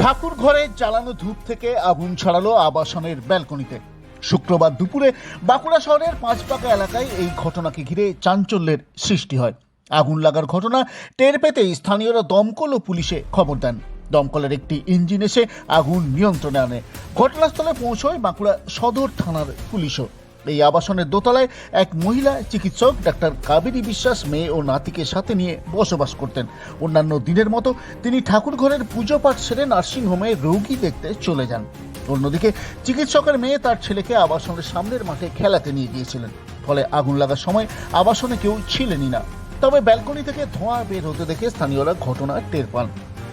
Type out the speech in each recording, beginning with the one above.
ঠাকুর ঘরে জ্বালানো ধূপ থেকে আগুন ছড়ালো আবাসনের ব্যালকনিতে। শুক্রবার দুপুরে বাঁকুড়া শহরের পাঁচপাকা এলাকায় এই ঘটনাকে ঘিরে চাঞ্চল্যের সৃষ্টি হয়। আগুন লাগার ঘটনা টের পেতেই স্থানীয়রা দমকল ও পুলিশে খবর দেন। দমকলের একটি ইঞ্জিন এসে আগুন নিয়ন্ত্রণে আনে। ঘটনাস্থলে পৌঁছয় বাঁকুড়া সদর থানার পুলিশও। এই আবাসনের দোতলায় এক মহিলা চিকিৎসক ডাক্তার কাবেরী বিশ্বাস, মেয়ে ও নাতিকে সাথে নিয়ে বসবাস করতেন। অন্যান্য দিনের মতো তিনি ঠাকুর ঘরের পুজো পাঠ সেরে নার্সিংহোমে রোগী দেখতে চলে যান। অন্যদিকে চিকিৎসকের মেয়ে তার ছেলেকে আবাসনের সামনের মাঠে খেলাতে নিয়ে গিয়েছিলেন। ফলে আগুন লাগার সময় আবাসনে কেউ ছিলেনই না। তবে ব্যালকনি থেকে ধোঁয়া বের হতে দেখে স্থানীয়রা ঘটনা টের পান।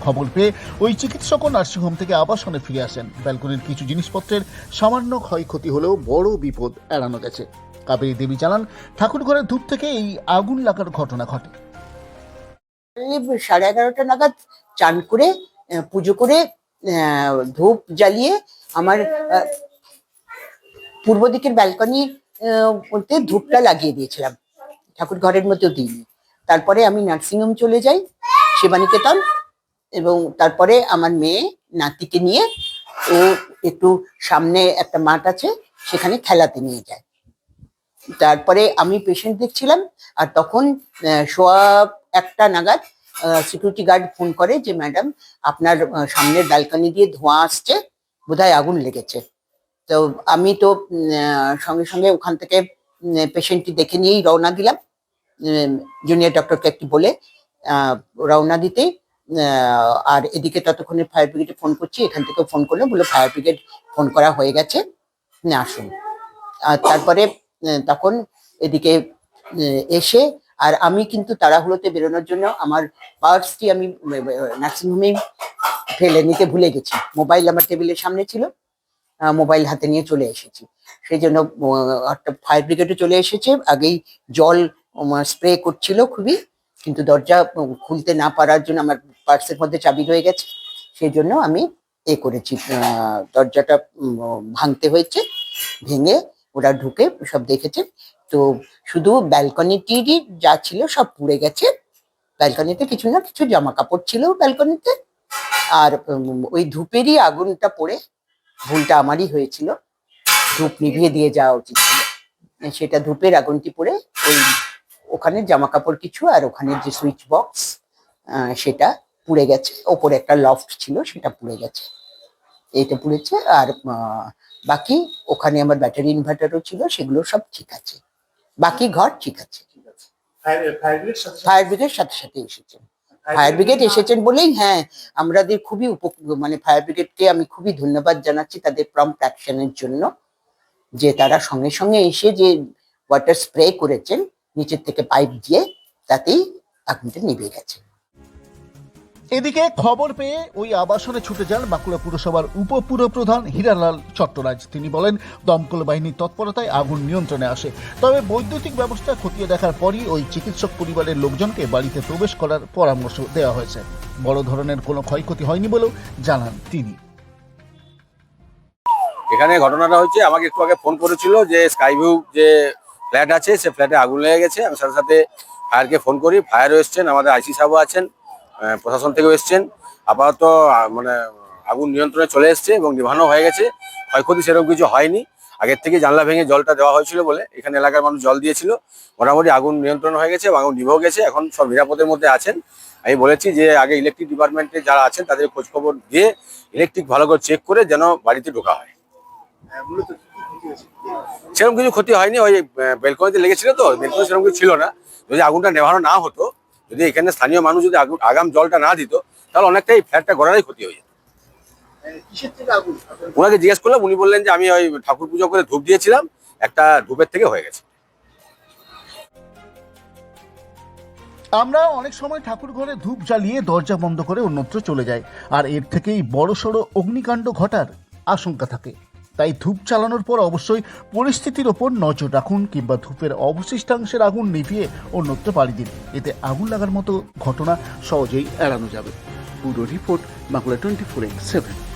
খবর পেয়ে ওই চিকিৎসকও নার্সিংহোম থেকে আবাসনে ফিরে আসেন। ব্যালকনির কিছু জিনিসপত্রের সামান্য ক্ষয়ক্ষতি হলেও বড় বিপদ এড়ানো গেছে। কাবেরী দেবী জানান ঠাকুর ঘরের ধূপ থেকে এই আগুন লাগার ঘটনা ঘটে। সাড়ে এগারোটা নাগাদ চান করে পুজো করে ধূপ জ্বালিয়ে আমার পূর্ব দিকের ব্যালকনি বলতে ধূপটা লাগিয়ে দিয়েছিলাম। ঠাকুর ঘরের মধ্যেও দিইনি। তারপরে আমি নার্সিংহোম চলে যাই সেবানিকেতন এবং তারপরে আমার মেয়ে নাতিকে নিয়ে ও একটু সামনে একটা মাঠ আছে, সেখানে খেলাতে নিয়ে যায়। তারপরে আমি পেশেন্ট দেখছিলাম আর তখন সোয়া একটা নাগাদ সিকিউরিটি গার্ড ফোন করে যে, ম্যাডাম, আপনার সামনের ব্যালকনি দিয়ে ধোঁয়া আসছে, বোধহয় আগুন লেগেছে। তো আমি তো সঙ্গে সঙ্গে ওখান থেকে পেশেন্টটি দেখে নিয়েই রওনা দিলাম। জুনিয়র ডক্টরকে একটি বলে রওনা দিতে আর এদিকে ততক্ষণে ফায়ার ব্রিগেডে ফোন করছি, এখান থেকে ফোন করল বলে ফায়ার ব্রিগেড ফোন করা হয়ে গেছে আসুন। আর তারপরে তখন এদিকে এসে, আর আমি কিন্তু তাড়াহুড়োতে বেরোনোর জন্য আমার পার্সটি আমি নার্সিংহোমে ফেলে নিতে ভুলে গেছি। মোবাইল আমার টেবিলের সামনে ছিল মোবাইল হাতে নিয়ে চলে এসেছি। সেই জন্য ফায়ার ব্রিগেডে চলে এসেছে। আগেই জল স্প্রে করছিল খুবই, কিন্তু দরজা খুলতে না পারার জন্য আমার পার্সের মধ্যে চাবি রয়ে গেছে। সেই জন্য আমি এ করেছি। দরজাটা ভাঙতে হয়েছে, ভেঙে ওরা ঢুকে সব দেখেছে। তো শুধু ব্যালকনিটিরই যা ছিল সব পুড়ে গেছে। ব্যালকনিতে কিছু না কিছু জামা কাপড় ছিল ব্যালকনিতে আর ওই ধূপেরই আগুনটা পড়ে ভুলটা আমারই হয়েছিল। ধূপ নিভিয়ে দিয়ে যাওয়া উচিত ছিল। সেটা ধূপের আগুনটি পড়ে ওই ওখানে জামা কাপড় কিছু আর ওখানে যে সুইচ বক্স সেটা পুড়ে গেছে। ওপরে একটা লফট ছিল সেটা পুড়ে গেছে। এইটা পুড়েছে আর বাকি ওখানে আমার ব্যাটারি ইনভার্টারও ছিল সেগুলো সব ঠিক আছে। বাকি ঘর ঠিক আছে। ফায়ার ব্রিগেড সাথে সাথে? এসেছেন ফায়ার ব্রিগেড এসেছেন বলেই হ্যাঁ আমাদের খুবই উপ মানে ফায়ার ব্রিগেডকে আমি খুবই ধন্যবাদ জানাচ্ছি তাদের প্রম্পট অ্যাকশনের জন্য। যে তারা সঙ্গে সঙ্গে এসে যে ওয়াটার স্প্রে করেছেন নিচের থেকে পাইপ দিয়ে তাতেই আগুনটা নিভে গেছে। এদিকে খবর পেয়ে ওই আবাসনে ছুটে যান বাঁকুড়া পুরসভার উপপুরপ্রধান হীরালাল চট্টরাজ। তিনি বলেন, দমকল বাহিনীর তৎপরতায় আগুন নিয়ন্ত্রণে আসে। তবে বৈদ্যুতিক ব্যবস্থা খতিয়ে দেখার পরই ওই চিকিৎসক পরিবারের লোকজনকে বাড়িতে প্রবেশ করার পরামর্শ দেওয়া হয়েছে। বড় ধরনের কোনো ক্ষয়ক্ষতি হয়নি বলেও জানান তিনি। এখানে ঘটনাটা হচ্ছে, আমাকে একটু আগে ফোন করেছিল যে স্কাইভিউ যে ফ্ল্যাট আছে, সে ফ্ল্যাটে আগুন লেগে গেছে। আমি সাথে সাথে ফায়ারকে ফোন করি। ফায়ারও এসছেন, আমাদের আইসি সাহেবও আছেন। প্রশাসন থেকেও এসছেন। আপাতত মানে আগুন নিয়ন্ত্রণে চলে এসছে এবং নিভানো হয়ে গেছে। ক্ষয়ক্ষতি সেরকম কিছু হয়নি। আগের থেকে জানলা ভেঙে জলটা দেওয়া হয়েছিল বলে এখানে এলাকার মানুষ জল দিয়েছিল। মোটামুটি আগুন নিয়ন্ত্রণ হয়ে গেছে এবং আগুন নিভেও গেছে। এখন সব নিরাপদের মধ্যে আছেন। আমি বলেছি যে, আগে ইলেকট্রিক ডিপার্টমেন্টে যারা আছেন, তাদের খোঁজখবর দিয়ে ইলেকট্রিক ভালো করে চেক করে যেন বাড়িতে ঢোকা হয়। সেরকম কিছু ক্ষতি হয়নি। ওই বেলকনিতে লেগেছিল তো, বেলকনি সেরকম কিছু ছিল না। যদি আগুনটা নেভানো না হতো যদি এখানে স্থানীয় মানুষ যদি আগাম জলটা না দিত তাহলে অনেকটাই ফ্ল্যাটটা গড়ারই ক্ষতি হয়ে যেত। ওনাকে জিজ্ঞেস করলাম উনি বললেন যে আমি ওই ঠাকুর পুজো করে ধূপ দিয়েছিলাম একটা ধূপের থেকে হয়ে গেছে। আমরা অনেক সময় ঠাকুর ঘরে ধূপ জ্বালিয়ে দরজা বন্ধ করে অন্যত্র চলে যাই আর এর থেকেই বড়সড় অগ্নিকাণ্ড ঘটার আশঙ্কা থাকে। তাই ধূপ চালানোর পর অবশ্যই পরিস্থিতির ওপর নজর রাখুন কিংবা ধূপের অবশিষ্টাংশের আগুন নিভিয়ে অন্যত্র পাড়ি দিন। এতে আগুন লাগার মতো ঘটনা সহজেই এড়ানো যাবে। পুরো report, Bangla twenty four seven.